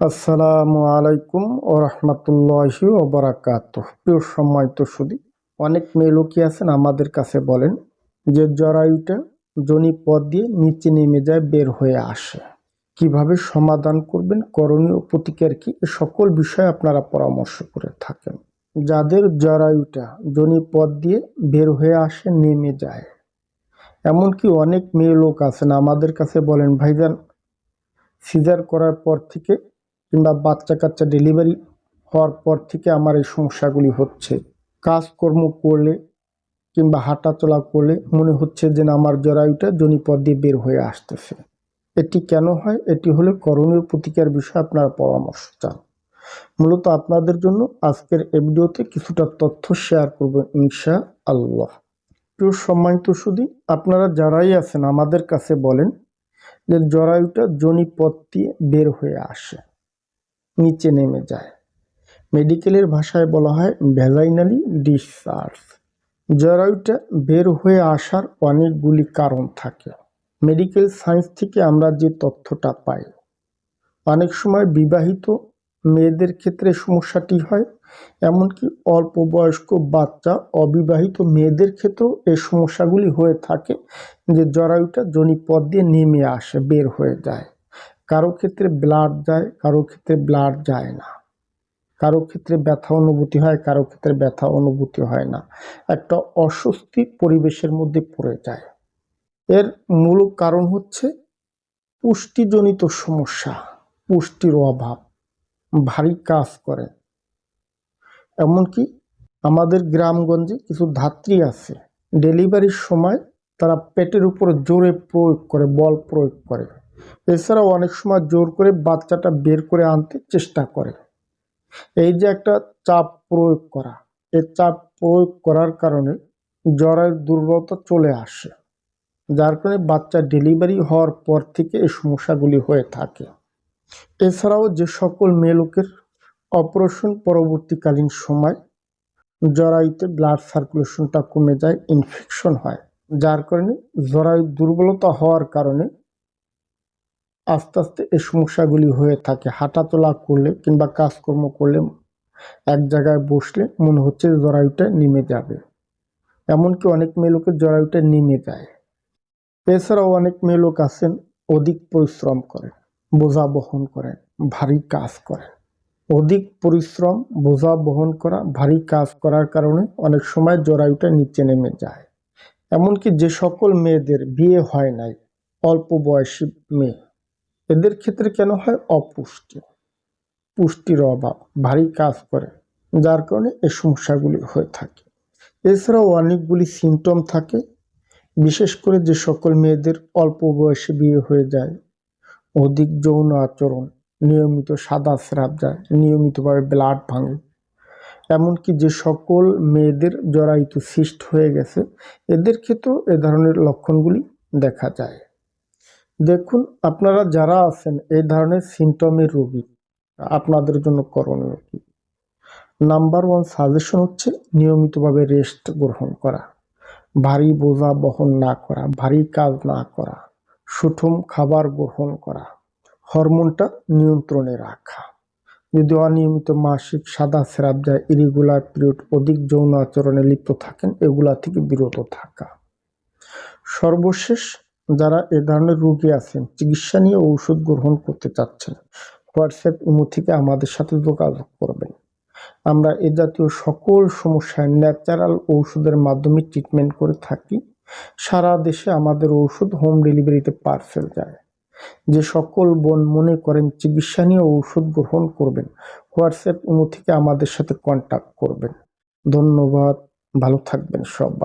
আসসালামু আলাইকুম ও রহমতুল্লাহি ও বারাকাত প্রিয় তো শুধু অনেক মেয়ে লোকই আছেন, আমাদের কাছে বলেন যে জরায়ুটা জনি পথ দিয়ে নিচে নেমে যায়, বের হয়ে আসে। কীভাবে সমাধান করবেন, করণীয় প্রতিকার কি সকল বিষয়ে আপনারা পরামর্শ করে থাকেন। যাদের জরায়ুটা জনি পথ দিয়ে বের হয়ে আসে, নেমে যায়। এমনকি অনেক মেয়ে লোক আছেন, আমাদের কাছে বলেন, ভাইজান, সিজার করার পর থেকে কিংবা বাচ্চা কাচ্চা ডেলিভারি হওয়ার পর থেকে আমার এই সমস্যাগুলি হচ্ছে। কাজকর্ম করলে কিংবা হাঁটাচলা করলে মনে হচ্ছে যে আমার জরায়ুটা জনিপদ দিয়ে বের হয়ে আসতেছে। এটি কেন হয়? এটি হলে করণীয় প্রতিকার বিষয়ে আপনারা পরামর্শ চান। মূলত আপনাদের জন্য আজকের এ ভিডিওতে কিছুটা তথ্য শেয়ার করব ইনশা আল্লাহ প্রিয় সম্মানিত শুধু আপনারা যারাই আছেন আমাদের কাছে বলেন যে জরায়ুটা জনিপথ দিয়ে বের হয়ে আসে। নিচে নেমে যায়। মেডিকেলের ভাষায় বলা হয় ভ্যাজাইনালি ডিসচার্জ জরায়ুটা বের হয়ে আসার অনেকগুলি কারণ থাকে। মেডিকেল সায়েন্স থেকে আমরা যে তথ্যটা পাই। অনেক সময় বিবাহিত মেয়েদের ক্ষেত্রে সমস্যাটি হয়, এমনকি অল্প বয়স্ক বাচ্চা অবিবাহিত মেয়েদের ক্ষেত্রেও এই সমস্যাগুলি হয়ে থাকে যে জরায়ুটা জনিপথ দিয়ে নেমে আসে, বের হয়ে যায়। কারও ক্ষেত্রে ব্লাড যায়, কারও ক্ষেত্রে ব্লাড যায় না। কারও ক্ষেত্রে ব্যথা অনুভূতি হয়, কারও ক্ষেত্রে ব্যথা অনুভূতি হয় না। একটা অস্বস্তি পরিবেশের মধ্যে পড়ে যায়। এর মূল কারণ হচ্ছে পুষ্টিজনিত সমস্যা, পুষ্টির অভাব, ভারী কাজ করে। এমনকি আমাদের গ্রামগঞ্জে কিছু ধাত্রী আছে, ডেলিভারির সময় তারা পেটের উপরে জোরে প্রয়োগ করে, বল প্রয়োগ করে। এছাড়াও অনেক সময় জোর করে বাচ্চাটা বের করে আনতে চেষ্টা করে। এই যে একটা চাপ প্রয়োগ করা, এই চাপ প্রয়োগ করার কারণে জ্বরের দুর্বলতা চলে আসে, যার কারণে বাচ্চা ডেলিভারি হওয়ার পর থেকে এই সমস্যাগুলি হয়ে থাকে। এছাড়াও যে সকল মেয়ে লোকের অপারেশন পরবর্তীকালীন সময় জরায়ুতে ব্লাড সার্কুলেশনটা কমে যায়, ইনফেকশন হয়, যার কারণে জরায়ু দুর্বলতা হওয়ার কারণে আস্তে আস্তে এই সমস্যাগুলি হয়ে থাকে। হাঁটাচলা করলে কিংবা কাজকর্ম করলে এক জায়গায় বসলে মনে হচ্ছে জরায়ুটা নেমে যাবে। এমনকি অনেক মেয়ে লোকের জরায়ুটা নেমে যায়। এছাড়াও অনেক মেয়ে লোক আছেন, অধিক পরিশ্রম করে বোঝা বহন করেন, ভারী কাজ করেন। অধিক পরিশ্রম, বোঝা বহন করা, ভারী কাজ করার কারণে অনেক সময় জরায়ুটা নিচে নেমে যায়। এমনকি যে সকল মেয়েদের বিয়ে হয় নাই, অল্প বয়সী মেয়ে। এদের ক্ষেত্রে কেন হয়? অপুষ্টি। পুষ্টির অভাব ভারী কাজ করে, যার কারণে এই সমস্যাগুলি হয়ে থাকে। এছাড়াও অনেকগুলি সিমটম থাকে, বিশেষ করে যে সকল মেয়েদের অল্প বয়সে বিয়ে হয়ে যায়। অধিক যৌন আচরণ, নিয়মিত সাদা স্রাব যায়, নিয়মিতভাবে ব্লাড ভাঙে। এমনকি যে সকল মেয়েদের জরায়িত সিস্ট হয়ে গেছে, এদের ক্ষেত্রেও এ ধরনের লক্ষণগুলি দেখা যায়। দেখুন, আপনারা যারা আছেন, এই ধরনের সিমটমের রোগী, আপনাদের জন্য করণীয় কি? নাম্বার ওয়ান সাজেশন হচ্ছে নিয়মিতভাবে রেস্ট গ্রহণ করা, ভারী বোঝা বহন না করা, ভারী কাজ না করা সুঠম খাবার গ্রহণ করা, হরমোনটা নিয়ন্ত্রণে রাখা। যদি অনিয়মিত মাসিক সাদা স্রাব যায় ইরেগুলার পিরিয়ড অধিক যৌন আচরণে লিপ্ত থাকেন, এগুলা থেকে বিরত থাকা। সর্বশেষ যারা এ ধরনের রোগী আছেন, চিকিৎসা নিয়ে ঔষধ গ্রহণ করতে চাচ্ছেন, হোয়াটসঅ্যাপ ইমো থেকে আমাদের সাথে যোগাযোগ করবেন। আমরা এ জাতীয় সকল সমস্যায় ন্যাচারাল ঔষধের মাধ্যমে ট্রিটমেন্ট করে থাকি। সারা দেশে আমাদের ঔষধ হোম ডেলিভারিতে পার্সেল যায়। যে সকল বোন মনে করেন চিকিৎসা নিয়ে ঔষধ গ্রহণ করবেন, হোয়াটসঅ্যাপ ইমো থেকে আমাদের সাথে কন্ট্যাক্ট করবেন। ধন্যবাদ, ভালো থাকবেন সবাই।